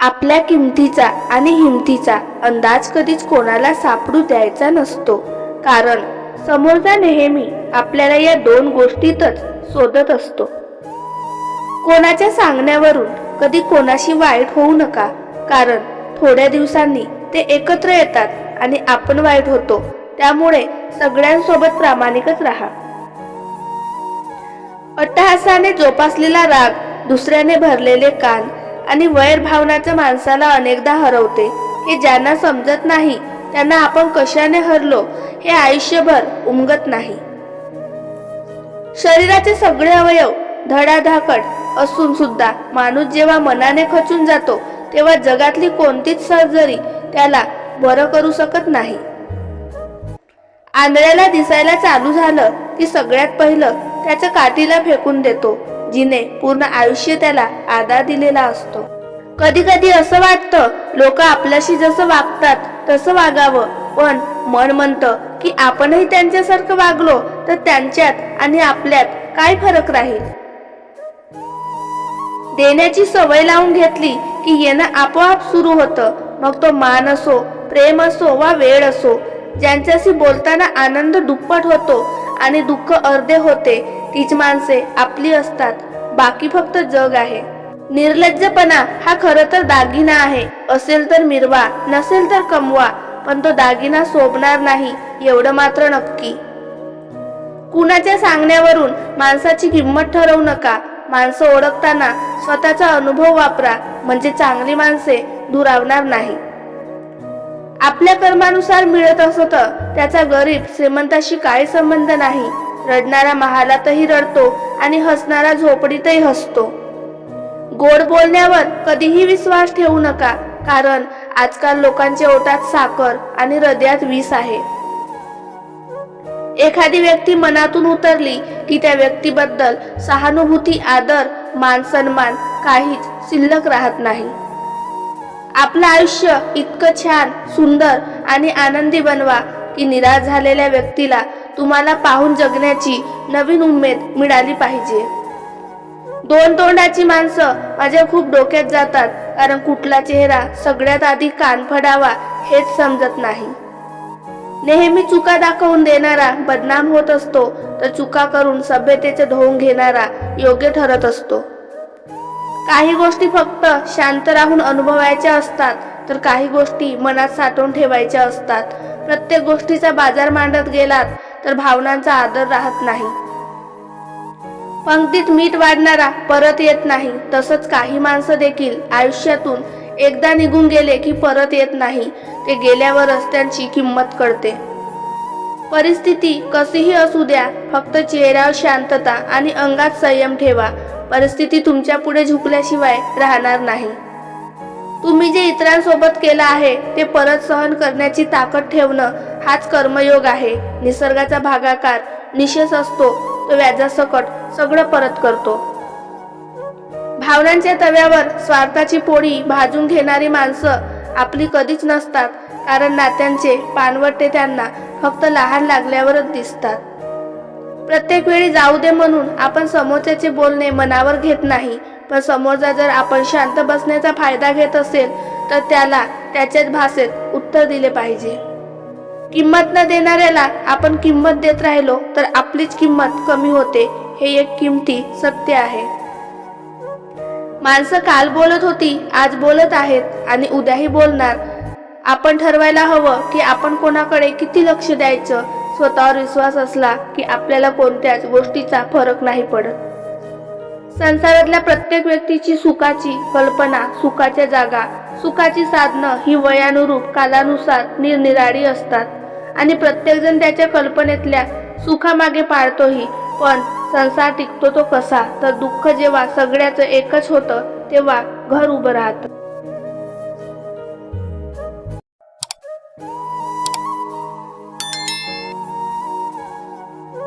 आपल्या किमतीचा आणि हिमतीचा अंदाज कधीच कोणाला सापडू द्यायचा नसतो. कारण समोरचा नेहमी आपल्याला या दोन गोष्टीतच शोधत असतो. कोणाच्या सांगण्यावरून कधी कोणाशी वाईट होऊ नका. कारण थोड्या दिवसांनी ते एकत्र येतात आणि आपण वाईट होतो. त्यामुळे सगळ्यांसोबत प्रामाणिकच राहा. अट्टहासाने जोपासलेला राग दुसऱ्याने भरलेले कान आणि वैर भावनाच्या माणसाला अनेकदा हरवते. हे ज्यांना समजत नाही त्यांना आपण कशाने हरलो हे आयुष्यभर उमगत नाही. शरीराचे सगळे अवयव धडाधाकड असून सुद्धा माणूस जेव्हा मनाने खचून जातो तेव्हा जगातली कोणतीच सर्जरी त्याला बरं करू शकत नाही. आंधळ्याला दिसायला चालू झालं की सगळ्यात पहिलं त्याच्या काठीला फेकून देतो. जिने पूर्ण आयुष्य त्याला आधार दिलेला असतो. कधी कधी असं वाटतं लोक आपल्याशी जसं वागतात तसं वागावं. पण मन म्हणतं की आपणही त्यांच्यासारखं वागलो तर त्यांच्यात आणि आपल्यात काय फरक राहील? देण्याची सवय लावून घेतली की येणं आपोआप सुरू होतं. मग तो मान असो प्रेम असो वा वेळ असो ज्यांच्याशी बोलताना आनंद दुप्पट होतो आणि दुःख अर्धे होते. तीच माणसे आपली असतात. बाकी फक्त जग आहे. निर्लज्जपणा हा खरं तर दागिना आहे. असेल तर मिरवा नसेल तर कमवा पण तो दागिना सोबणार नाही एवढं मात्र नक्की. कुणाच्या सांगण्यावरून माणसाची किंमत ठरवू नका. माणसं ओळखताना स्वतःचा अनुभव वापरा म्हणजे चांगली माणसे दुरावणार नाही. आपल्या कर्मानुसार मिळत असत त्याचा गरीब श्रीमंताशी काही संबंध नाही. रडणारा महालातही रडतो आणि हसणारा झोपडीतही हसतो. गोड बोलण्यावर कधीही विश्वास ठेवू नका कारण आजकाल लोकांच्या ओटात साखर आणि हृदयात विष आहे. एखादी व्यक्ती मनातून उतरली की त्या व्यक्तीबद्दल सहानुभूती आदर मान सन्मान काहीच शिल्लक राहत नाही. आपलं आयुष्य इतकं छान सुंदर आणि आनंदी बनवा की निराश झालेल्या व्यक्तीला तुम्हाला पाहून जगण्याची नवीन उमेद मिळाली पाहिजे. दोन तोंडाची माणसं माझ्या खूप डोक्यात जातात कारण कुठला चेहरा सगळ्यात आधी कान फडावा हेच समजत नाही. नेहमी चुका दाखवून देणारा बदनाम होत असतो तर चुका करून सभ्यतेचे धोवून घेणारा योग्य ठरत असतो. काही गोष्टी फक्त शांत राहून अनुभवायच्या असतात तर काही गोष्टी मनात साठवून ठेवायच्या असतात. प्रत्येक गोष्टीचा बाजार मांडत गेलात तर भावनांचा आदर राहत नाही. पंक्तीत मीठ वाढणारा परत येत नाही. तसंच काही माणसं देखील आयुष्यातून एकदा निघून गेले की परत येत नाही. ते गेल्यावरच त्यांची किंमत कळते. परिस्थिती कशीही असू द्या फक्त चेहऱ्यावर शांतता आणि अंगात संयम ठेवा. परिस्थिती तुमच्यापुढे झुकल्याशिवाय राहणार नाही. तुम्ही जे इतरांसोबत केलं आहे ते परत सहन करण्याची ताकद ठेवणं हाच कर्मयोग आहे. निसर्गाचा भागाकार निशेष असतो तो व्याजासकट सगळं परत करतो. भावनांच्या तव्यावर स्वार्थाची पोळी भाजून घेणारी माणसं आपली कधीच नसतात कारण नात्यांचे पानवटे त्यांना फक्त लहान लागल्यावरच दिसतात. प्रत्येक वेळी जाऊ दे म्हणून आपण समोरच्याचे बोलणे मनावर घेत नाही पण समोरचा जर आपण शांत बसण्याचा फायदा घेत असेल तर त्याला त्याच्याच भाषेत उत्तर दिले पाहिजे. किंमत न देणाऱ्याला आपण किंमत देत राहिलो तर आपलीच किंमत कमी होते हे एक किमती सत्य आहे. माणसं काल बोलत होती आज बोलत आहेत आणि उद्याही बोलणार. आपण ठरवायला हवं की आपण कोणाकडे किती लक्ष द्यायचं स्वतःवर विश्वास असला की आपल्याला कोणत्याच गोष्टीचा फरक नाही पडत. संसारातल्या प्रत्येक व्यक्तीची सुखाची कल्पना सुखाच्या जागा सुखाची साधनं ही वयानुरूप कालानुसार निरनिराळी असतात. आणि प्रत्येकजण त्याच्या कल्पनेतल्या सुखामागे पाळतोही. पण संसार टिकतो तो कसा? तर दुःख जेव्हा सगळ्याचं एकच होतं तेव्हा घर उभं राहतं.